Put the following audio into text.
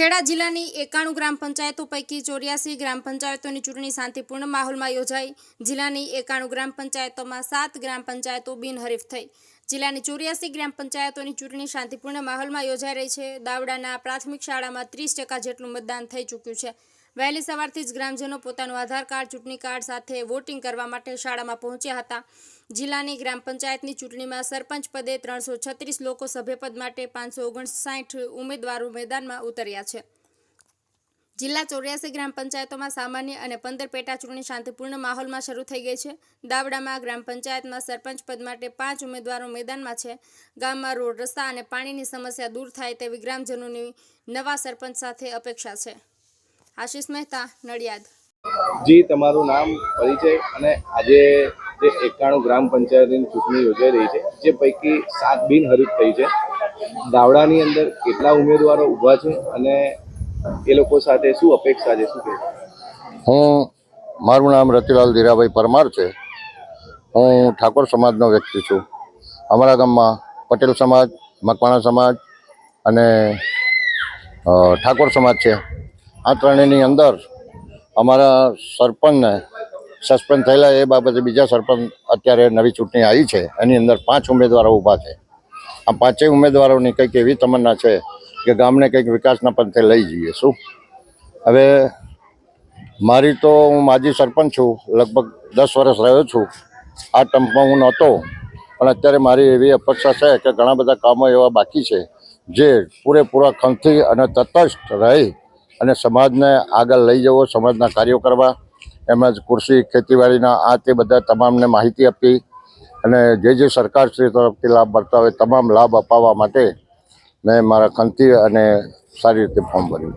ખેડા જિલ્લાની એકાણું ગ્રામ પંચાયતો પૈકી ચોર્યાસી ગ્રામ પંચાયતોની ચૂંટણી શાંતિપૂર્ણ માહોલમાં યોજાઈ. જિલ્લાની એકાણું ગ્રામ પંચાયતોમાં સાત ગ્રામ પંચાયતો બિનહરીફ થઈ. જિલ્લાની ચોર્યાસી ગ્રામ પંચાયતોની ચૂંટણી શાંતિપૂર્ણ માહોલમાં યોજાઈ રહી છે. દાવડાના પ્રાથમિક શાળામાં ત્રીસ જેટલું મતદાન થઈ ચૂક્યું છે. વહેલી સવારથી જ ગ્રામજનો પોતાનું આધાર કાર્ડ, ચૂંટણી કાર્ડ સાથે વોટિંગ કરવા માટે શાળામાં પહોંચ્યા હતા. જિલ્લાની ગ્રામ પંચાયતની ચૂંટણીમાં સરપંચ પદે ત્રણસો છત્રીસ લોકો સભ્યપદ માટે પાંચસો ઓગણસાઠ ઉમેદવારો મેદાનમાં ઉતર્યા છે. જિલ્લા ચોર્યાસી ગ્રામ પંચાયતોમાં સામાન્ય અને પંદર પેટા ચૂંટણી શાંતિપૂર્ણ માહોલમાં શરૂ થઈ ગઈ છે. દાવડામાં ગ્રામ પંચાયતમાં સરપંચ પદ માટે પાંચ ઉમેદવારો મેદાનમાં છે. ગામમાં રોડ રસ્તા અને પાણીની સમસ્યા દૂર થાય તેવી ગ્રામજનોની નવા સરપંચ સાથે અપેક્ષા છે. આશિષ મહેતા નડિયાદ. જી તમારું નામ પરિચય અને આજે જે એકાણું ગ્રામ પંચાયતની ચૂંટણી યોજાઈ રહી છે જે પૈકી સાત બિનહરીફ થઈ છે. દાવડાની અંદર કેટલા ઉમેદવારો ઊભા છે અને એ લોકો સાથે શું અપેક્ષા છે શું હું મારું નામ રતિલાલ ધીરાભાઈ પરમાર છે. હું ઠાકોર સમાજનો વ્યક્તિ છું. અમારા ગામમાં પટેલ સમાજ મકવાણા સમાજ અને ઠાકોર સમાજ છે. આ ત્રણેયની અંદર અમારા સરપંચને સસ્પેન્ડ થયેલા એ બાબતે બીજા સરપંચ અત્યારે નવી ચૂંટણી આવી છે. એની અંદર પાંચ ઉમેદવારો ઊભા છે. આ પાંચેય ઉમેદવારોની કંઈક એવી તમન્ના છે કે ગામને કંઈક વિકાસના પંથે લઈ જઈએ. શું? હવે મારી તો હું માજી સરપંચ છું. લગભગ દસ વર્ષ રહ્યો છું. આ ટર્મમાં હું નહોતો. પણ અત્યારે મારી એવી અપેક્ષા છે કે ઘણા બધા કામો એવા બાકી છે જે પૂરેપૂરા ખંતથી અને તટસ્થ રહી અને સમાજને આગળ લઈ જવો, સમાજના કાર્યો કરવા એમજ કૃષિ, ખેતીવાડીના, આ તે બધા તમામને માહિતી આપી અને જે જે સરકારશ્રી તરફથી લાભ મળતા હોય, તમામ લાભ અપાવવા માટે મેં મારા ખંતી અને સારી રીતે ફોર્મ ભર્યું.